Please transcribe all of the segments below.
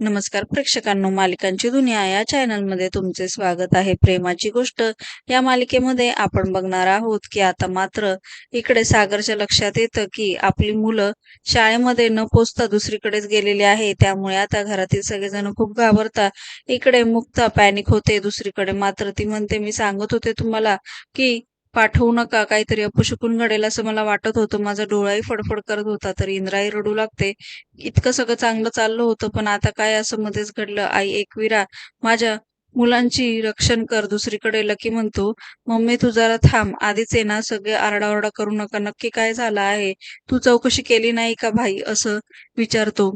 नमस्कार प्रेक्षकांनो मालिकांची दुनिया या चॅनलमध्ये तुमचे स्वागत आहे. प्रेमाची गोष्ट या मालिकेमध्ये आपण बघणार आहोत की आता मात्र इकडे सागरच्या लक्षात येतं की आपली मुलं शाळेमध्ये न पोचता दुसरीकडेच गेलेली आहे. त्यामुळे आता घरातील सगळेजण खूप घाबरतात. इकडे मुक्ता पॅनिक होते दुसरीकडे मात्र ती म्हणते मी सांगत होते तुम्हाला की पाठवू नका काहीतरी अपशकुन घडेल असं मला वाटत होतं. माझा डोळाही फडफड करत होता तर इंद्राही रडू लागते. इतकं सगळं चांगलं चाललं होतं पण आता काय असं मध्येच घडलं. आई एकविरा माझ्या मुलांची रक्षण कर दुसरीकडे लकी म्हणतो. मम्मी तू जरा थांब आधीच ये ना सगळे आरडाओरडा करू नका. नक्की काय झालं आहे? तू चौकशी केली नाही का भाई? असं विचारतो.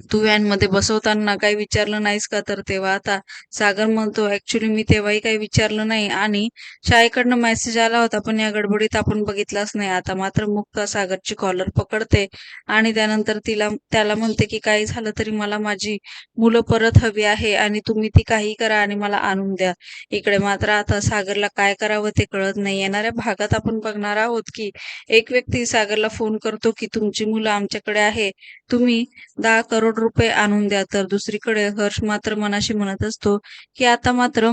तू व्हॅनमध्ये बसवताना काही विचारलं नाहीस का? तर तेव्हा आता सागर म्हणतो ऍक्च्युली मी तेव्हाही काही विचारलं नाही. आणि शाळेकडनं मेसेज आला होता पण या गडबडीत आपण बघितलाच नाही. आता मात्र मुक्ता सागरची कॉलर पकडते आणि त्यानंतर तिला त्याला म्हणते की काही झालं तरी मला माझी मुलं परत हवी आहे आणि तुम्ही ती काही करा आणि मला आणून द्या. इकडे मात्र आता सागरला काय करावं ते कळत नाही. येणाऱ्या भागात आपण बघणार आहोत की एक व्यक्ती सागरला फोन करतो की तुमची मुलं आमच्याकडे आहे तुम्ही दहा करोड रुपये आणून द्या. तर दुसरीकडे हर्ष मात्र मनाशी म्हणत असतो की आता मात्र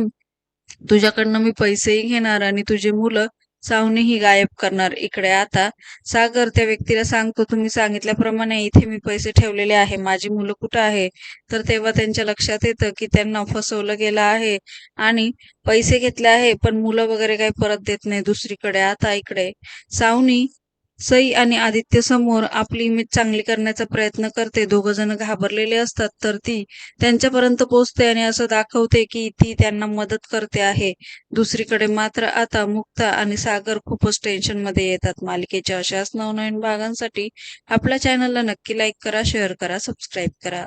तुझ्याकडनं मी पैसेही घेणार आणि तुझे मुलं सावनीही गायब करणार. इकडे आता सागर त्या व्यक्तीला सांगतो तुम्ही सांगितल्याप्रमाणे इथे मी पैसे ठेवलेले आहे. माझी मुलं कुठं आहे? तर तेव्हा त्यांच्या लक्षात येतं की त्यांना फसवलं गेलं आहे आणि पैसे घेतले आहे पण मुलं वगैरे काही परत देत नाही. दुसरीकडे आता इकडे सावनी सई आणि आदित्य समोर आपली इमेज चांगली करण्याचा प्रयत्न करते. दोघ जण घाबरलेले असतात तर ती त्यांच्यापर्यंत पोहोचते आणि असं दाखवते की ती त्यांना मदत करते आहे. दुसरीकडे मात्र आता मुक्ता आणि सागर खूपच टेन्शनमध्ये येतात. मालिकेच्या अशाच नवनवीन भागांसाठी आपल्या चॅनलला नक्की लाईक करा शेअर करा सबस्क्राईब करा.